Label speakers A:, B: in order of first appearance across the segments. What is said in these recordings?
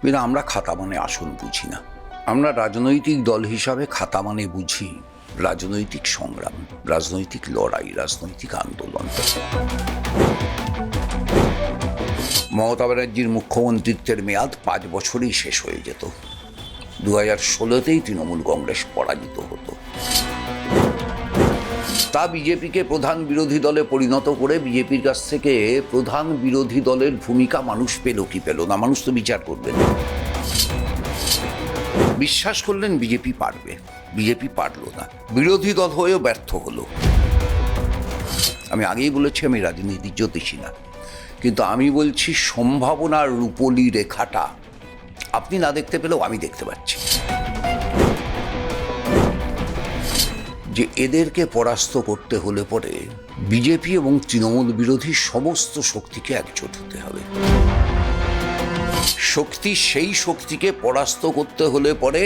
A: কিন্তু আমরা খাতা মানে আসন বুঝি না। আমরা রাজনৈতিক দল হিসাবে খাতা মানে বুঝি রাজনৈতিক সংগ্রাম, রাজনৈতিক লড়াই, রাজনৈতিক আন্দোলন। মমতা ব্যানার্জির মুখ্যমন্ত্রিত্বের মেয়াদ পাঁচ বছরেই শেষ হয়ে যেত। দু হাজার ষোলোতেই তৃণমূল কংগ্রেস পরাজিত হতো। তা বিজেপিকে প্রধান বিরোধী দলে পরিণত করে বিজেপির কাছ থেকে প্রধান বিরোধী দলের ভূমিকা মানুষ পেল কি পেল না? মানুষ তো বিচার করবেন বিশ্বাস করলেন বিজেপি পারবে। বিজেপি পারল না। বিরোধী দল হয়েও ব্যর্থ হলো। আমি আগেই বলেছি আমি রাজনীতি জ্যোতিষী না। কিন্তু আমি বলছি সম্ভাবনার রূপলি রেখাটা আপনি না দেখতে পেলেও আমি দেখতে পাচ্ছি। যে এদেরকে পরাস্ত করতে হলে পরে বিজেপি এবং তৃণমূল বিরোধী সমস্ত শক্তিকে একজোট হতে হবে। শক্তি সেই শক্তিকে পরাস্ত করতে হলে পরে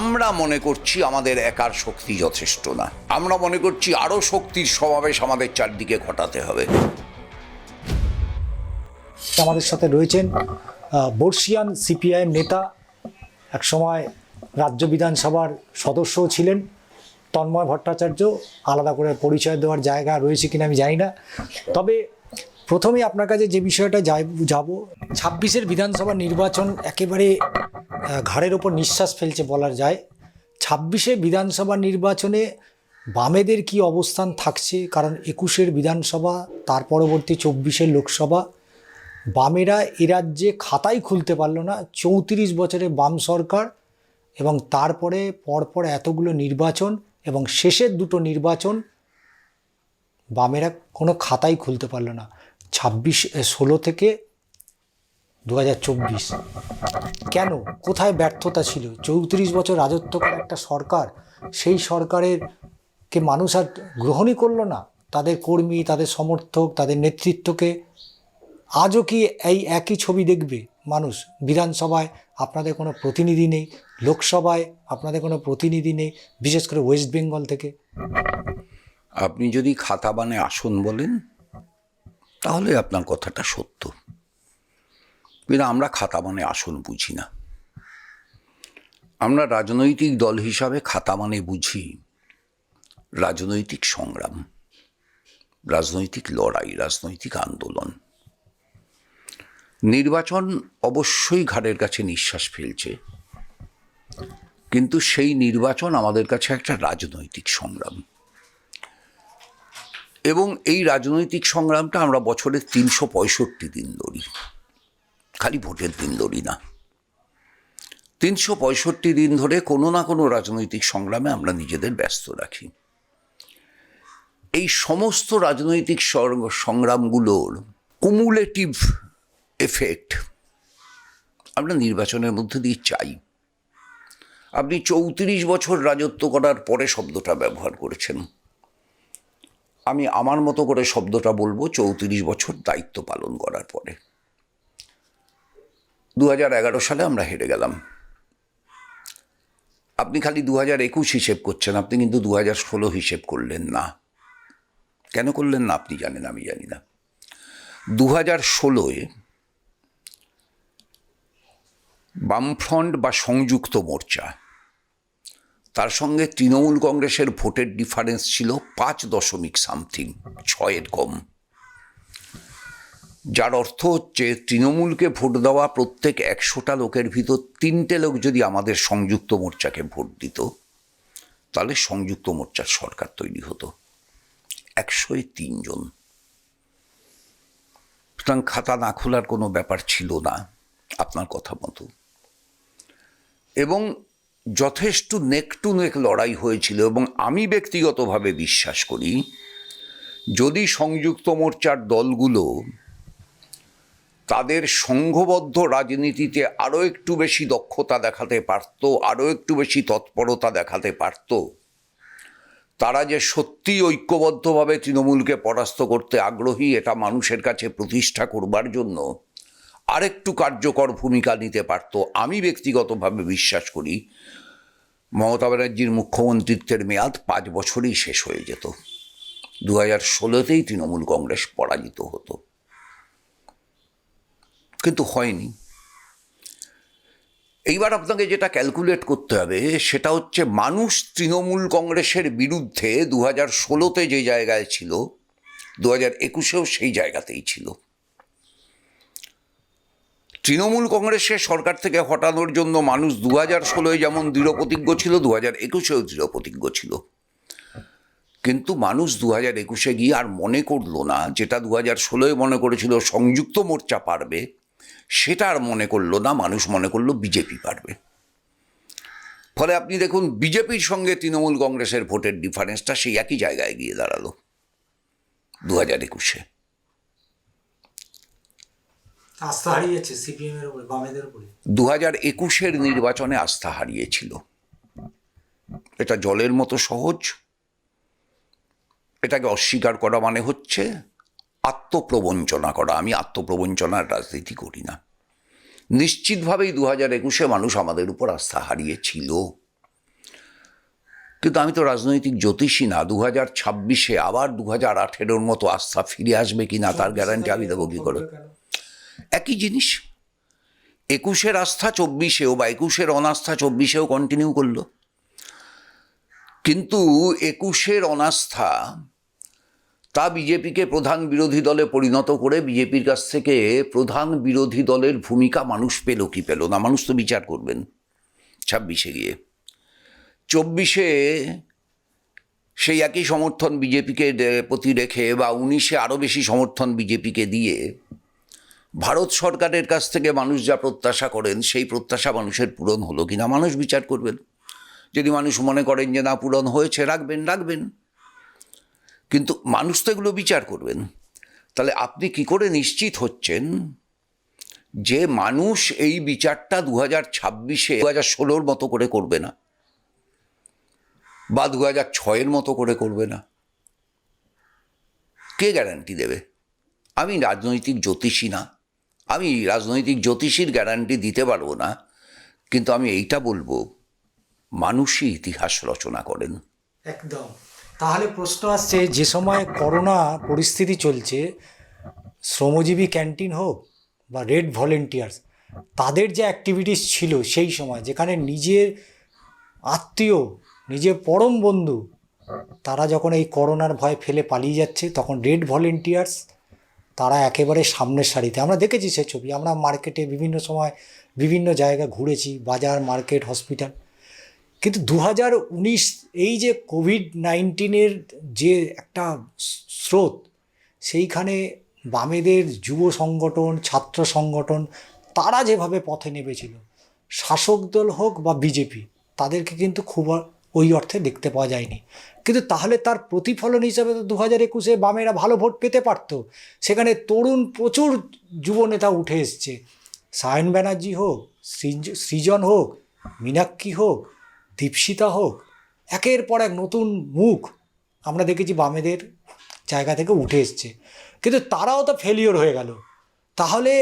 A: আমরা মনে করছি আমাদের একার শক্তি যথেষ্ট না। আমরা মনে করছি আরও শক্তির সমাবেশ আমাদের চারদিকে ঘটাতে হবে।
B: আমাদের সাথে রয়েছেন বর্ষিয়ান সিপিআইএম নেতা, একসময় রাজ্য বিধানসভার সদস্যও ছিলেন। তন্ময় ভট্টাচার্য আলাদা করে পরিচয় দেওয়ার জায়গা রয়েছে কিনা আমি জানি না। তবে প্রথমেই আপনার কাছে যে বিষয়টা যাব, ছাব্বিশের বিধানসভা নির্বাচন একেবারে ঘাড়ের ওপর নিঃশ্বাস ফেলছে বলা যায়। ছাব্বিশে বিধানসভা নির্বাচনে বামেদের কি অবস্থান থাকছে? কারণ একুশের বিধানসভা, তার পরবর্তী চব্বিশের লোকসভা। বামেরা এ রাজ্যে খাতাই খুলতে পারল না। চৌত্রিশ বছরে বাম সরকার এবং তারপরে পরপর এতগুলো নির্বাচন। এবং শেষের দুটো নির্বাচন বামেরা কোনো খাতাই খুলতে পারল না। ছাব্বিশ ষোলো থেকে দু হাজার চব্বিশ। কেন? কোথায় ব্যর্থতা ছিল? চৌত্রিশ বছর রাজত্ব করা একটা সরকার, সেই সরকারের কে মানুষ আর গ্রহণই করল না। তাদের কর্মী, তাদের সমর্থক, তাদের নেতৃত্বকে আজও কি এই একই ছবি দেখবে মানুষ? বিধানসভায় আপনাদের কোনো প্রতিনিধি নেই লোকসভায় আপনাদের কোনো প্রতিনিধি নেই, বিশেষ করে ওয়েস্ট বেঙ্গল থেকে।
A: আপনি যদি খাতা বানে আসন বলেন, তাহলে আপনার কথাটা সত্য। কিন্তু আমরা খাতা মানে আসন বুঝি না। আমরা রাজনৈতিক দল হিসাবে খাতা মানে বুঝি। রাজনৈতিক সংগ্রাম, রাজনৈতিক লড়াই, রাজনৈতিক আন্দোলন। নির্বাচন অবশ্যই ঘাড়ের কাছে নিঃশ্বাস ফেলছে। কিন্তু সেই নির্বাচন আমাদের কাছে একটা রাজনৈতিক সংগ্রাম। এবং এই রাজনৈতিক সংগ্রামটা আমরা বছরে তিনশো পঁয়ষট্টি দিন লড়ি। খালি ভোটের দিন লড়ি না। তিনশো পঁয়ষট্টি দিন ধরে কোনো না কোনো রাজনৈতিক সংগ্রামে আমরা নিজেদের ব্যস্ত রাখি। এই সমস্ত রাজনৈতিক সংগ্রামগুলোর কুমুলেটিভ এফেক্ট আমরা নির্বাচনের মধ্যে দিয়ে চাই। আপনি চৌত্রিশ বছর রাজত্ব করার পরে শব্দটা ব্যবহার করেছেন। আমি আমার মতো করে শব্দটা বলব, চৌত্রিশ বছর দায়িত্ব পালন করার পরে। দু এগারো সালে আমরা হেরে গেলাম। আপনি খালি দু হাজার একুশ হিসেব করছেন, আপনি কিন্তু দু হাজার ষোলো হিসেব করলেন না। কেন করলেন না আপনি জানেন, আমি জানি না। দু হাজার ষোলোয় বামফ্রন্ট বা সংযুক্ত মোর্চা তার সঙ্গে তৃণমূল কংগ্রেসের ভোটের ডিফারেন্স ছিল পাঁচ দশমিক সামথিং, ছয়ের কম। যার অর্থ হচ্ছে তৃণমূলকে ভোট দেওয়া প্রত্যেক একশোটা লোকের ভিতর তিনটে লোক যদি আমাদের সংযুক্ত মোর্চাকে ভোট দিত, তাহলে সংযুক্ত মোর্চার সরকার তৈরি হতো। একশোয় তিনজন। সুতরাং খাতা না খোলার কোনো ব্যাপার ছিল না, আপনার কথা মতো। এবং যথেষ্ট নেক টু নেক লড়াই হয়েছিল এবং আমি ব্যক্তিগতভাবে বিশ্বাস করি, যদি সংযুক্ত মোর্চার দলগুলো তাদের সংঘবদ্ধ রাজনীতিতে আরও একটু বেশি দক্ষতা দেখাতে পারত, আরও একটু বেশি তৎপরতা দেখাতে পারত, তারা যে সত্যি ঐক্যবদ্ধভাবে তৃণমূলকে পরাস্ত করতে আগ্রহী, এটা মানুষের কাছে প্রতিষ্ঠা করবার জন্য আরেকটু কার্যকর ভূমিকা নিতে পারত। আমি ব্যক্তিগতভাবে বিশ্বাস করি, মমতা ব্যানার্জির মুখ্যমন্ত্রিত্বের মেয়াদ পাঁচ বছরেই শেষ হয়ে যেত। দু হাজার ষোলোতেই তৃণমূল কংগ্রেস পরাজিত হতো। কিন্তু হয়নি। এইবার আপনাকে যেটা ক্যালকুলেট করতে হবে, সেটা হচ্ছে মানুষ তৃণমূল কংগ্রেসের বিরুদ্ধে দু হাজার ষোলোতে যে জায়গায় ছিল দু হাজার একুশেও সেই জায়গাতেই ছিল। তৃণমূল কংগ্রেসের সরকার থেকে হটানোর জন্য মানুষ দু হাজার ষোলোয় যেমন দৃঢ়প্রতিজ্ঞ ছিল, দু হাজার একুশেও দৃঢ়প্রতিজ্ঞ ছিল। কিন্তু মানুষ দু হাজার একুশে গিয়ে আর মনে করল না, যেটা দু হাজার ষোলোয় মনে করেছিল সংযুক্ত মোর্চা পারবে, সেটা আর মনে করল না, মানুষ মনে করল বিজেপি পারবে। ফলে আপনি দেখুন, বিজেপির সঙ্গে তৃণমূল কংগ্রেসের ভোটের ডিফারেন্সটা সেই একই জায়গায় গিয়ে দাঁড়াল দু হাজার একুশে।
B: আস্থা হারিয়েছে সিপিএম এর উপরে বামেদের উপরে।
A: দু হাজার একুশের নির্বাচনে আস্থা হারিয়েছিল। এটা জলের মতো সহজ। এটাকে অস্বীকার করা মানে হচ্ছে আত্মপ্রবঞ্চনা করা। আমি আত্মপ্রবঞ্চনার রাজনীতি করি না। নিশ্চিতভাবেই দু হাজার একুশে মানুষ আমাদের উপর আস্থা হারিয়েছিল। কিন্তু আমি তো রাজনৈতিক জ্যোতিষী না। দু হাজার ছাব্বিশে আবার দু হাজার আঠেরোর মতো আস্থা ফিরে আসবে কি না তার গ্যারান্টি আমি দেবো কী করে? একই জিনিস। একুশের আস্থা চব্বিশেও বা একুশের অনাস্থা চব্বিশেও কন্টিনিউ করল। কিন্তু একুশের অনাস্থা তা বিজেপিকে প্রধান বিরোধী দলে পরিণত করে বিজেপির কাছ থেকে প্রধান বিরোধী দলের ভূমিকা মানুষ পেল কি পেল না? মানুষ তো বিচার করবেন ছাব্বিশে গিয়ে। চব্বিশে সেই একই সমর্থন বিজেপিকে প্রতি রেখে বা উনিশে আরও বেশি সমর্থন বিজেপিকে দিয়ে ভারত সরকারের কাছ থেকে মানুষ যা প্রত্যাশা করেন, সেই প্রত্যাশা মানুষের পূরণ হলো কিনা? মানুষ বিচার করবেন। যদি মানুষ মনে করেন যে না, পূরণ হয়েছে, রাখবেন রাখবেন। কিন্তু মানুষ তো এগুলো বিচার করবেন। তাহলে আপনি কি করে নিশ্চিত হচ্ছেন যে মানুষ এই বিচারটা দু হাজার ছাব্বিশে দু হাজার ষোলোর মতো করে করবে না? বা দু হাজার ছয়ের মতো করে করবে না? কে গ্যারান্টি দেবে? আমি রাজনৈতিক জ্যোতিষী না। আমি রাজনৈতিক জ্যোতিষীর গ্যারান্টি দিতে পারব না, কিন্তু আমি এইটা বলব, মানুষই ইতিহাস রচনা করেন।
B: একদম। তাহলে প্রশ্ন আসছে, যে সময় করোনা পরিস্থিতি চলছে, শ্রমজীবী ক্যান্টিন হোক বা রেড ভলেন্টিয়ার্স, তাদের যে অ্যাক্টিভিটিস ছিল সেই সময়, যেখানে নিজের আত্মীয়, নিজের পরম বন্ধু, তারা যখন এই করোনার ভয় ফেলে পালিয়ে যাচ্ছে, তখন রেড ভলেন্টিয়ার্স তারা একেবারে সামনের সারিতে। আমরা দেখেছি সে ছবি। আমরা মার্কেটে বিভিন্ন সময় বিভিন্ন জায়গা ঘুরেছি, বাজার, মার্কেট, হসপিটাল। কিন্তু দু হাজার উনিশ এই যে কোভিড নাইন্টিনের যে একটা স্রোত, সেইখানে বামেদের যুব সংগঠন, ছাত্র সংগঠন, তারা যেভাবে পথে নেমেছিল, শাসক দল হোক বা বিজেপি, তাদেরকে কিন্তু খুব ওই অর্থে দেখতে পাওয়া যায়নি। কিন্তু তাহলে তার প্রতিফলন হিসাবে তো দু হাজার একুশে বামেরা ভালো ভোট পেতে পারত। সেখানে তরুণ প্রচুর যুব নেতা উঠে এসছে। সায়ন ব্যানার্জি হোক সৃজন হোক, মীনাক্ষী হোক, দীপশিতা হোক, একের পর এক নতুন মুখ আমরা দেখেছি বামেদের জায়গা থেকে উঠে এসছে। কিন্তু তারাও তো ফেলিওর হয়ে গেল। তাহলে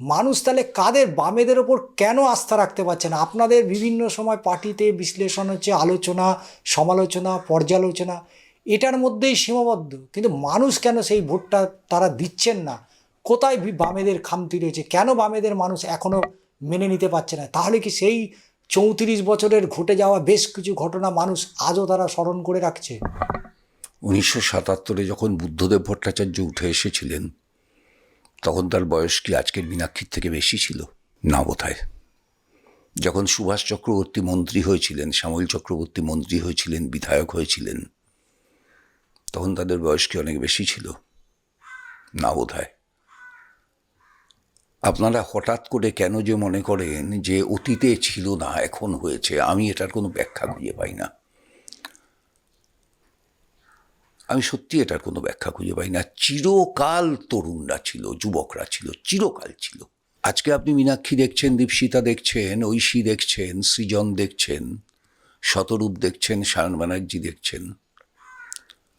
B: মানুষ তাহলে কাদের বামেদের ওপর কেন আস্থা রাখতে পারছে না? আপনাদের বিভিন্ন সময় পার্টিতে বিশ্লেষণ হচ্ছে, আলোচনা, সমালোচনা, পর্যালোচনা, এটার মধ্যেই সীমাবদ্ধ। কিন্তু মানুষ কেন সেই ভোটটা তারা দিচ্ছেন না? কোথায় বামেদের খামতি রয়েছে? কেন বামেদের মানুষ এখনও মেনে নিতে পারছে না? তাহলে কি সেই চৌত্রিশ বছরের ঘটে যাওয়া বেশ কিছু ঘটনা মানুষ আজও তারা স্মরণ করে রাখছে?
A: উনিশশো সাতাত্তরে যখন বুদ্ধদেব ভট্টাচার্য উঠে এসেছিলেন তখন তার বয়স কি আজকের মীনাক্ষীর থেকে বেশি ছিল? না বোধহয়। যখন সুভাষ চক্রবর্তী মন্ত্রী হয়েছিলেন, শ্যামল চক্রবর্তী মন্ত্রী হয়েছিলেন, বিধায়ক হয়েছিলেন, তখন তাদের বয়স কি অনেক বেশি ছিল? না বোধহয়। আপনারা হঠাৎ করে কেন যে মনে করেন যে অতীতে ছিল না, এখন হয়েছে, আমি এটার কোনো ব্যাখ্যা খুঁজে পাই না। আমি সত্যি এটার কোনো ব্যাখ্যা খুঁজে পাই না। চিরকাল তরুণরা ছিল, যুবকরা ছিল, চিরকাল ছিল। আজকে আপনি মীনাক্ষী দেখছেন, দীপশিতা দেখছেন, ঐশী দেখছেন, সৃজন দেখছেন, শতরূপ দেখছেন সায়ন ব্যানার্জি দেখছেন।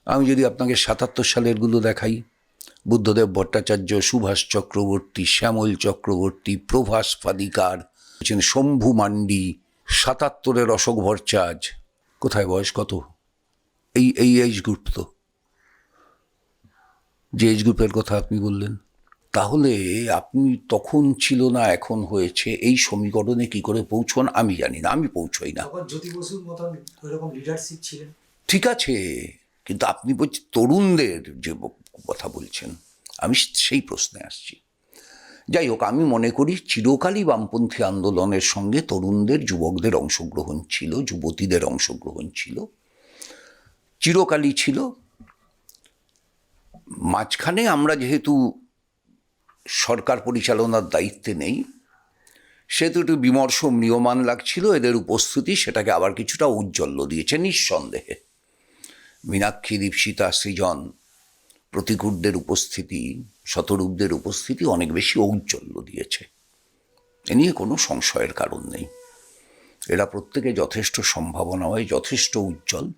A: আমি যদি আপনাকে সাতাত্তর সালেরগুলো দেখাই, বুদ্ধদেব ভট্টাচার্য, সুভাষ চক্রবর্তী, শ্যামল চক্রবর্তী, প্রভাস ফাদিকার, হচ্ছেন শম্ভু মান্ডি, সাতাত্তরের অশোক ভরচাজ কোথায় বয়স কত? এই এই এজ গ্রুপ তো। যে এজ গ্রুপের কথা আপনি বললেন তাহলে আপনি তখন ছিল না এখন হয়েছে এই সমীকরণে কি করে পৌঁছন আমি জানি না আমি পৌঁছই না।
B: লিডারশিপ ছিলেন।
A: ঠিক আছে কিন্তু আপনি বলছি তরুণদের যে কথা বলছেন আমি সেই প্রশ্নে আসছি। যাই হোক আমি মনে করি চিরকালই বামপন্থী আন্দোলনের সঙ্গে তরুণদের যুবকদের অংশগ্রহণ ছিল যুবতীদের অংশগ্রহণ ছিল চিরকালই ছিল। মাঝখানে আমরা যেহেতু সরকার পরিচালনার দায়িত্বে নেই, সেহেতু একটু বিমর্ষ ম্রিয়মান লাগছিল, এদের উপস্থিতি সেটাকে আবার কিছুটা উজ্জ্বল্য দিয়েছে নিঃসন্দেহে। মীনাক্ষী, দীপশিতা, সৃজন প্রতিকূটদের উপস্থিতি, শতরূপদের উপস্থিতি অনেক বেশি ঔজ্জ্বল্য দিয়েছে। এ নিয়ে কোনো সংশয়ের কারণ নেই। এরা প্রত্যেকে যথেষ্ট সম্ভাবনা হয় যথেষ্ট উজ্জ্বল।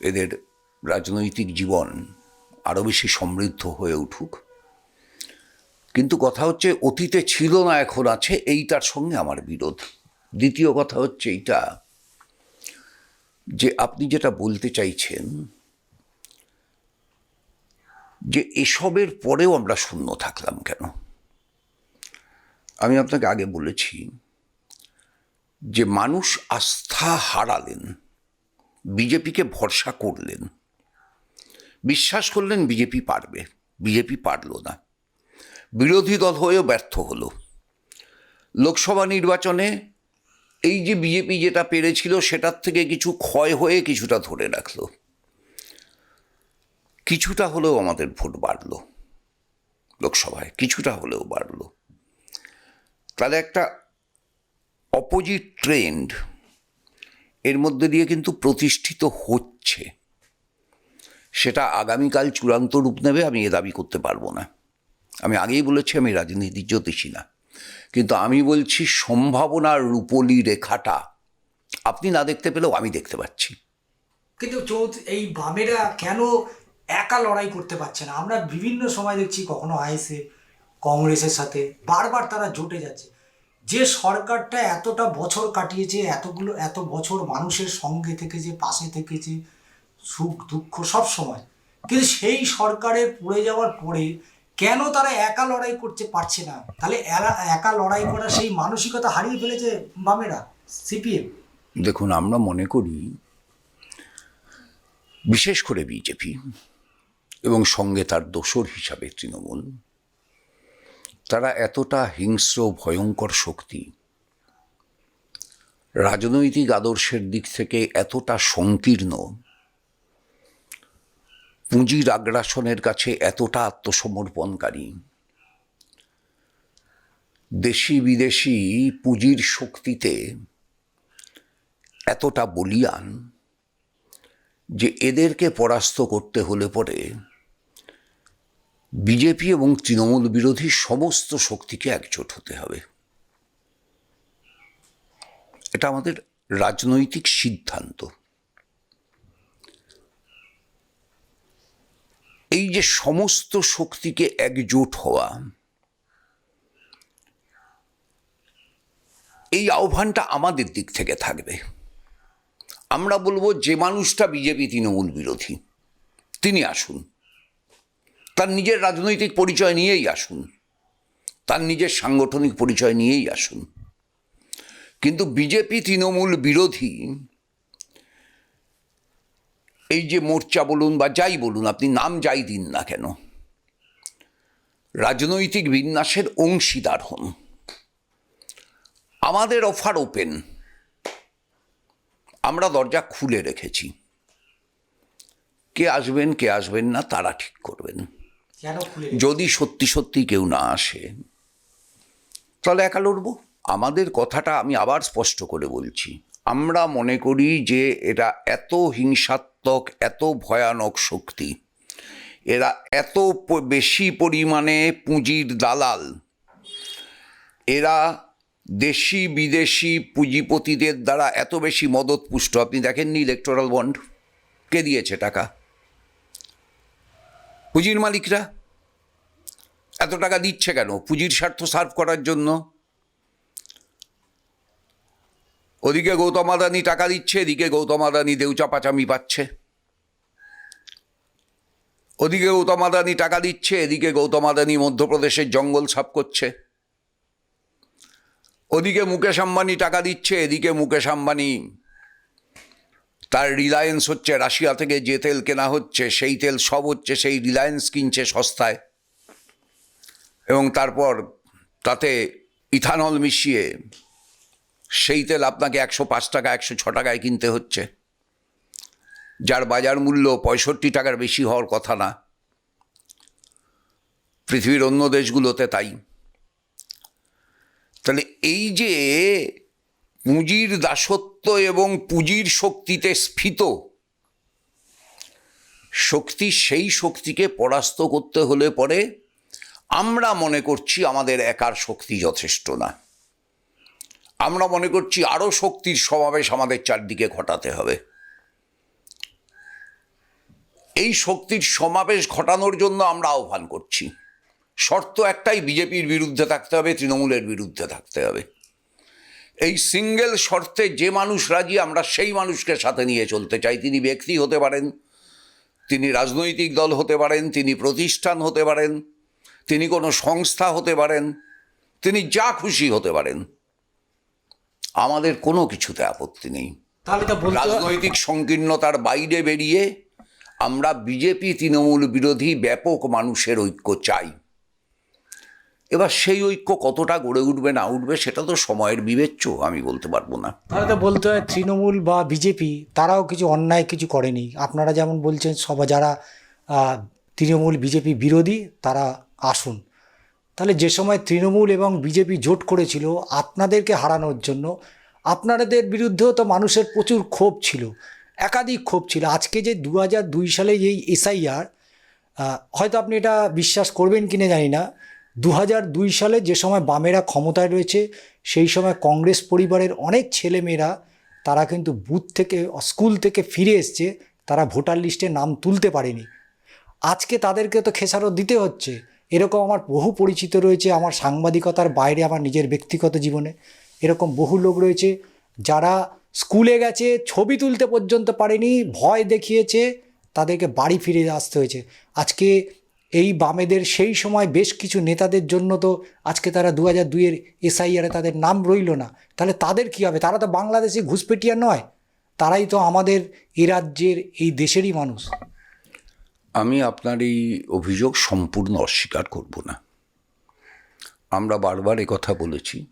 A: এদের রাজনৈতিক জীবন আরও বেশি সমৃদ্ধ হয়ে উঠুক। কিন্তু কথা হচ্ছে, অতীতে ছিল না, এখন আছে, এইটার সঙ্গে আমার বিরোধ। দ্বিতীয় কথা হচ্ছে এইটা, যে আপনি যেটা বলতে চাইছেন, যে এসবের পরেও আমরা শূন্য থাকলাম কেন? আমি আপনাকে আগে বলেছি যে মানুষ আস্থা হারালেন, বিজেপিকে ভরসা করলেন। বিশ্বাস করলেন বিজেপি পারবে। বিজেপি পারল না। বিরোধী দল হয়েও ব্যর্থ হলো। লোকসভা নির্বাচনে এই যে বিজেপি যেটা পেরেছিল, সেটার থেকে কিছু ক্ষয় হয়ে কিছুটা ধরে রাখল। কিছুটা হলেও আমাদের ভোট বাড়ল লোকসভায়, কিছুটা হলেও বাড়লো। তাহলে একটা অপোজিট ট্রেন্ড এর মধ্যে দিয়ে কিন্তু প্রতিষ্ঠিত হচ্ছে। সেটা আগামীকাল চূড়ান্ত রূপ নেবে, আমি এ দাবি করতে পারব না। আমি আগেই বলেছি, আমি রাজনীতির জ্যোতিষী না। কিন্তু আমি বলছি, সম্ভাবনার রূপলি রেখাটা আপনি না দেখতে পেলেও আমি দেখতে পাচ্ছি।
B: কিন্তু চৌধ- এই বামেরা কেন একা লড়াই করতে পারছে না? আমরা বিভিন্ন সময় দেখছি কখনো আইএসএ, কংগ্রেসের সাথে, বারবার তারা জোটে যাচ্ছে। যে সরকারটা এতটা বছর কাটিয়েছে, এতগুলো, এত বছর মানুষের সঙ্গে থেকেছে, পাশে থেকেছে সুখ, দুঃখ সব সময়। কিন্তু সেই সরকারের পড়ে যাওয়ার পরে কেন তারা একা লড়াই করতে পারছে না? তাহলে একা লড়াই করা সেই মানসিকতা হারিয়ে ফেলেছে বামেরা, সিপিএম।
A: দেখুন, আমরা মনে করি বিশেষ করে বিজেপি এবং সঙ্গে তার দোসর হিসাবে তৃণমূল, তারা এতটা হিংস্র, ভয়ঙ্কর শক্তি, রাজনৈতিক আদর্শের দিক থেকে এতটা সংকীর্ণ পুঁজির আগ্রাসনের কাছে এতটা আত্মসমর্পণকারী। দেশি বিদেশি পুঁজির শক্তিতে এতটা বলিয়ান যে এদেরকে পরাস্ত করতে হলে পরে বিজেপি এবং তৃণমূল বিরোধী সমস্ত শক্তিকে একজোট হতে হবে। এটা আমাদের রাজনৈতিক সিদ্ধান্ত। এই যে সমস্ত শক্তিকে একজোট হওয়া, এই আহ্বানটা আমাদের দিক থেকে থাকবে। আমরা বলব যে মানুষটা বিজেপি তৃণমূল বিরোধী, তিনি আসুন। তার নিজের রাজনৈতিক পরিচয় নিয়েই আসুন। তার নিজের সাংগঠনিক পরিচয় নিয়েই আসুন। কিন্তু বিজেপি তৃণমূল বিরোধী এই যে মোর্চা বলুন বা যাই বলুন আপনি নাম যাই দিন না কেন? রাজনৈতিক বিন্যাসের অংশীদার হন। আমাদের অফার ওপেন। আমরা দরজা খুলে রেখেছি। কে আসবেন কে আসবেন না তারা ঠিক করবেন। যদি সত্যি সত্যি কেউ না আসে তাহলে একা লড়বো? আমাদের কথাটা আমি আবার স্পষ্ট করে বলছি। আমরা মনে করি যে এরা এত হিংসাত্মক, এত ভয়ানক শক্তি। এরা এত বেশি পরিমাণে পুঁজির দালাল। এরা দেশি, বিদেশি পুঁজিপতিদের দ্বারা এত বেশি মদত পুষ্ট আপনি দেখেননি ইলেকটোরাল বন্ড কে দিয়েছে টাকা? পুঁজির মালিকরা? এত টাকা দিচ্ছে কেন? পুঁজির স্বার্থ সার্ভ করার জন্য? ওদিকে গৌতম আদানি টাকা দিচ্ছে, এদিকে গৌতম আদানি দেউচা পাচামি পাচ্ছে। ওদিকে গৌতম আদানি টাকা দিচ্ছে, এদিকে গৌতম আদানি মধ্যপ্রদেশের জঙ্গল সাফ করছে। ওদিকে মুকেশ আম্বানি টাকা দিচ্ছে, এদিকে মুকেশ আম্বানি তার রিলায়েন্স হচ্ছে, রাশিয়া থেকে যে তেল কেনা হচ্ছে, সেই তেল সব হচ্ছে, সেই রিলায়েন্স কিনছে সস্তায়। এবং তারপর তাতে ইথানল মিশিয়ে সেই তেল আপনাকে একশো পাঁচ টাকা, একশো ছ টাকায় কিনতে হচ্ছে। যার বাজার মূল্য পঁয়ষট্টি টাকার বেশি হওয়ার কথা না। পৃথিবীর অন্য দেশগুলোতে তাই। তাহলে এই যে পুঁজির দাসত্ব এবং পুঁজির শক্তিতে স্ফীত, শক্তি সেই শক্তিকে পরাস্ত করতে হলে পরে আমরা মনে করছি আমাদের একার শক্তি যথেষ্ট না। আমরা মনে করছি আরও শক্তির সমাবেশ আমাদের চারদিকে ঘটাতে হবে। এই শক্তির সমাবেশ ঘটানোর জন্য আমরা আহ্বান করছি। শর্ত একটাই, বিজেপির বিরুদ্ধে থাকতে হবে, তৃণমূলের বিরুদ্ধে থাকতে হবে। এই সিঙ্গেল শর্তে যে মানুষ রাজি, আমরা সেই মানুষকে সাথে নিয়ে চলতে চাই। তিনি ব্যক্তি হতে পারেন, তিনি রাজনৈতিক দল হতে পারেন, তিনি প্রতিষ্ঠান হতে পারেন, তিনি কোনো সংস্থা হতে পারেন, তিনি যা খুশি হতে পারেন। আমাদের কোনো কিছুতে আপত্তি নেই।
B: তাহলে তো
A: রাজনৈতিক সংকীর্ণতার বাইরে বেরিয়ে আমরা বিজেপি তৃণমূল বিরোধী ব্যাপক মানুষের ঐক্য চাই। এবার সেই ঐক্য কতটা গড়ে উঠবে না উঠবে সেটা তো সময়ের বিবেচ্য আমি বলতে পারব না।
B: তাহলে তো বলতে হয় তৃণমূল বা বিজেপি তারাও কিছু অন্যায় কিছু করেনি। আপনারা যেমন বলছেন সবাই যারা তৃণমূল বিজেপি বিরোধী তারা আসুন। তাহলে যে সময় তৃণমূল এবং বিজেপি জোট করেছিল আপনাদেরকে হারানোর জন্য, আপনাদের বিরুদ্ধেও তো মানুষের প্রচুর ক্ষোভ ছিল, একাধিক ক্ষোভ ছিল। আজকে যে দু দুই সালে এই এসআইআর হয়তো আপনি এটা বিশ্বাস করবেন কিনা জানি না দু দুই সালে যে সময় বামেরা ক্ষমতায় রয়েছে, সেই সময় কংগ্রেস পরিবারের অনেক ছেলেমেয়েরা, তারা কিন্তু বুথ থেকে, স্কুল থেকে ফিরে এসছে, তারা ভোটার লিস্টে নাম তুলতে পারেনি। আজকে তাদেরকে তো খেসারত দিতে হচ্ছে। এরকম আমার বহু পরিচিত রয়েছে, আমার সাংবাদিকতার বাইরে, আমার নিজের ব্যক্তিগত জীবনে। এরকম বহু লোক রয়েছে যারা স্কুলে গেছে, ছবি তুলতে পর্যন্ত পারেনি, ভয় দেখিয়েছে, তাদেরকে বাড়ি ফিরে আসতে হয়েছে। আজকে এই বামেদের সেই সময় বেশ কিছু নেতাদের জন্য তো আজকে তারা দু হাজার দুইয়ের এসআইআরে তাদের নাম রইল না। তাহলে তাদের কী হবে? তারা তো বাংলাদেশি ঘুষপেটিয়া নয়। তারাই তো আমাদের এ রাজ্যের, এই দেশেরই মানুষ।
A: আমি আপনার এই অভিযোগ সম্পূর্ণ অস্বীকার করব না। আমরা বারবার কথা বলেছি।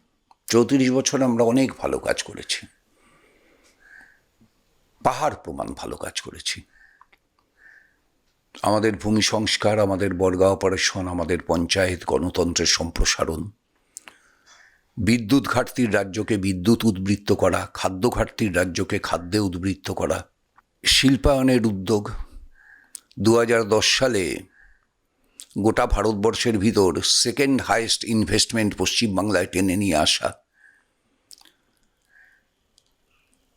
A: চৌত্রিশ বছর আমরা অনেক ভালো কাজ করেছি। পাহাড় প্রমাণ ভালো কাজ করেছি। আমাদের ভূমি সংস্কার, আমাদের বর্গা অপারেশন আমাদের পঞ্চায়েত গণতন্ত্রের সম্প্রসারণ, বিদ্যুৎ ঘাটতির রাজ্যকে বিদ্যুৎ উদ্বৃত্ত করা, খাদ্য ঘাটতির রাজ্যকে খাদ্যে উদ্বৃত্ত করা, শিল্পায়নের উদ্যোগ দু হাজার দশ সালে গোটা ভারতবর্ষের ভিতর সেকেন্ড হাইয়েস্ট ইনভেস্টমেন্ট পশ্চিমবাংলায় টেনে নিয়ে আসা।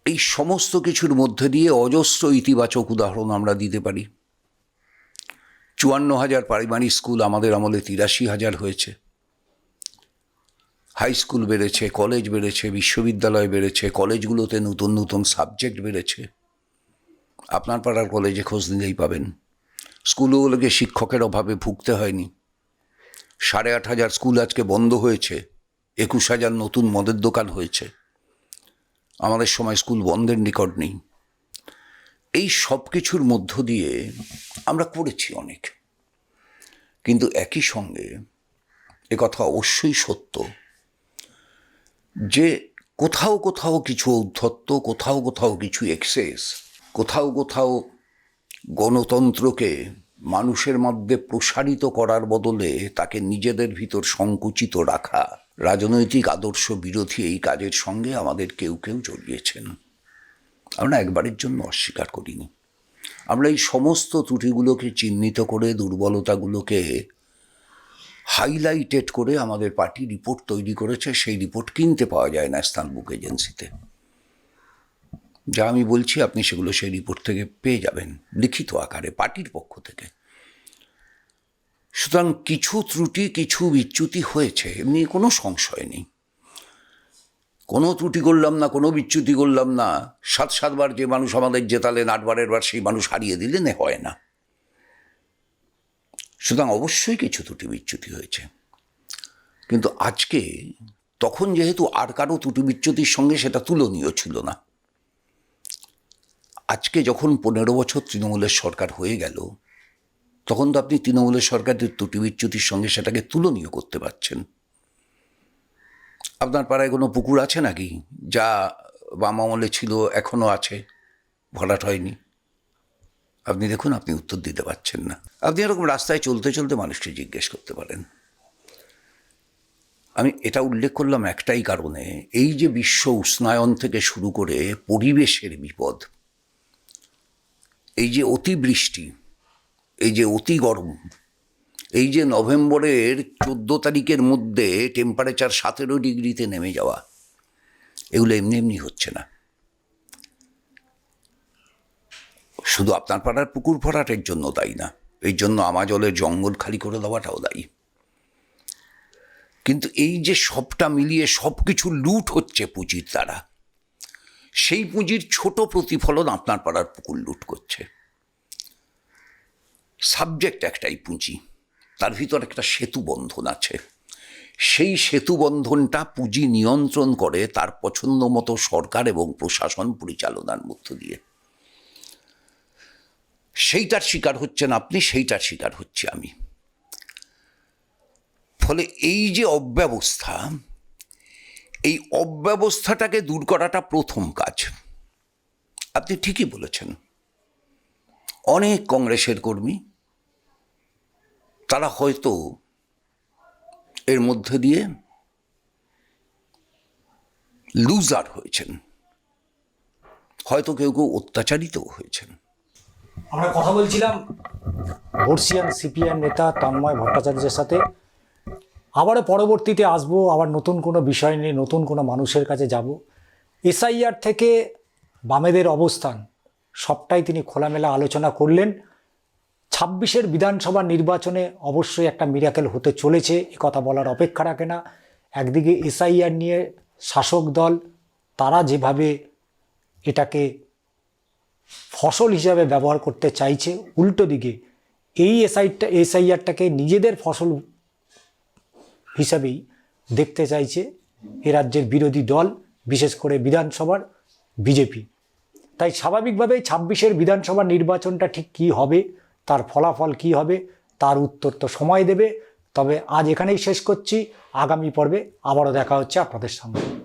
A: এই সমস্ত কিছুর মধ্যে দিয়ে অজস্র ইতিবাচক উদাহরণ আমরা দিতে পারি। চুয়ান্ন হাজার প্রাইমারি স্কুল আমাদের আমলে তিরাশি হাজার হয়েছে। হাই স্কুল বেড়েছে, কলেজ বেড়েছে, বিশ্ববিদ্যালয় বেড়েছে, কলেজগুলোতে নতুন নতুন সাবজেক্ট বেড়েছে। আপনার পাড়ার কলেজে খোঁজ নিলেই পাবেন। স্কুলগুলোকে শিক্ষকের অভাবে ভুগতে হয়নি। সাড়ে আট হাজার স্কুল আজকে বন্ধ হয়েছে, একুশ হাজার নতুন মদের দোকান হয়েছে। আমাদের সময় স্কুল বন্ধের নিকট নেই। এই সব কিছুর মধ্য দিয়ে আমরা করেছি অনেক। কিন্তু একই সঙ্গে কথা অবশ্যই সত্য যে কোথাও কোথাও কিছু ঔদ্ধত্য, কোথাও কোথাও কিছু এক্সেস কোথাও কোথাও গণতন্ত্রকে মানুষের মধ্যে প্রসারিত করার বদলে তাকে নিজেদের ভিতর সংকুচিত রাখা। রাজনৈতিক আদর্শ বিরোধী এই কাজের সঙ্গে আমাদের কেউ কেউ জড়িয়েছেন। আমরা একবারের জন্য অস্বীকার করিনি। আমরা এই সমস্ত ত্রুটিগুলোকে চিহ্নিত করে, দুর্বলতাগুলোকে হাইলাইটেড করে আমাদের পার্টি রিপোর্ট তৈরি করেছে। সেই রিপোর্ট কিনতে পাওয়া যায় ন্যাশনাল বুক এজেন্সিতে। যা আমি বলছি, আপনি সেগুলো সেই রিপোর্ট থেকে পেয়ে যাবেন, লিখিত আকারে, পার্টির পক্ষ থেকে। সুতরাং কিছু ত্রুটি, কিছু বিচ্যুতি হয়েছে, এমনি কোনো সংশয় নেই। কোনো ত্রুটি করলাম না, কোনো বিচ্যুতি করলাম না, সাত সাতবার যে মানুষ আমাদের জেতালেন আটবারের বার সেই মানুষ হারিয়ে দিলেন হয় না। সুতরাং অবশ্যই কিছু ত্রুটি, বিচ্যুতি হয়েছে। কিন্তু আজকে তখন যেহেতু আর কারও ত্রুটি, বিচ্যুতির সঙ্গে সেটা তুলনীয় ছিল না। আজকে যখন পনেরো বছর তৃণমূলের সরকার হয়ে গেল, তখন তো আপনি তৃণমূলের সরকারের ত্রুটি বিচ্যুতির সঙ্গে সেটাকে তুলনীয় করতে পারছেন। আপনার পাড়ায় কোনো পুকুর আছে নাকি? যা বাম আমলে ছিল এখনও আছে, ভরাট হয়নি। আপনি দেখুন, আপনি উত্তর দিতে পারছেন না। আপনি এরকম রাস্তায় চলতে চলতে মানুষকে জিজ্ঞেস করতে পারেন। আমি এটা উল্লেখ করলাম একটাই কারণে, এই যে বিশ্ব উষ্ণায়ন থেকে শুরু করে পরিবেশের বিপদ এই যে অতিবৃষ্টি, এই যে অতি গরম, এই যে নভেম্বরের চোদ্দ তারিখের মধ্যে টেম্পারেচার সতেরো ডিগ্রিতে নেমে যাওয়া, এগুলো এমনি এমনি হচ্ছে না। শুধু আপনার পাড়ার পুকুর ভরাটের জন্য দায়ী না এই জন্য আমাজলের জঙ্গল খালি করে দেওয়াটাও দায়ী। কিন্তু এই যে সবটা মিলিয়ে সব কিছু লুট হচ্ছে পুঁজির দ্বারা সেই পুঁজির ছোট প্রতিফলন আপনার পাড়ার পুকুর লুট করছে। সাবজেক্ট একটাই পুঁজি, তার ভিতর একটা সেতু বন্ধন আছে। সেই সেতু বন্ধনটা পুঁজি নিয়ন্ত্রণ করে তার পছন্দ মতো সরকার এবং প্রশাসন পরিচালনার মধ্য দিয়ে। সেইটার শিকার হচ্ছেন আপনি, সেইটার শিকার হচ্ছে আমি। ফলে এই যে অব্যবস্থা এই অব্যবস্থাটাকে দূর করাটা প্রথম কাজ। আপনি ঠিকই বলেছেন। অনেক কংগ্রেসের কর্মী, তারা হয়তো এর মধ্যে দিয়ে লুজার হয়েছেন। হয়তো কেউ কেউ অত্যাচারিতও হয়েছেন।
B: আমরা কথা বলছিলাম বর্ষিয়ান সিপিএম নেতা তন্ময় ভট্টাচার্যের সাথে। আবারও পরবর্তীতে আসব, আবার নতুন কোনো বিষয় নিয়ে, নতুন কোনো মানুষের কাছে যাব। এসআইআর থেকে বামেদের অবস্থান, সবটাই তিনি খোলামেলা আলোচনা করলেন। ছাব্বিশের বিধানসভা নির্বাচনে অবশ্যই একটা মিরাকেল হতে চলেছে কথা বলার অপেক্ষা রাখে না। একদিকে এসআইআর নিয়ে শাসক দল, তারা যেভাবে এটাকে ফসল হিসাবে ব্যবহার করতে চাইছে, উল্টো দিকে এই এসআইটা, এসআইআরটাকে নিজেদের ফসল হিসাবেই দেখতে চাইছে এ রাজ্যের বিরোধী দল, বিশেষ করে বিধানসভার বিজেপি। তাই স্বাভাবিকভাবেই ছাব্বিশের বিধানসভা নির্বাচনটা ঠিক কি হবে, তার ফলাফল কি হবে, তার উত্তর তো সময় দেবে। তবে আজ এখানেই শেষ করছি। আগামী পর্বে আবারও দেখা হচ্ছে আপনাদের সঙ্গে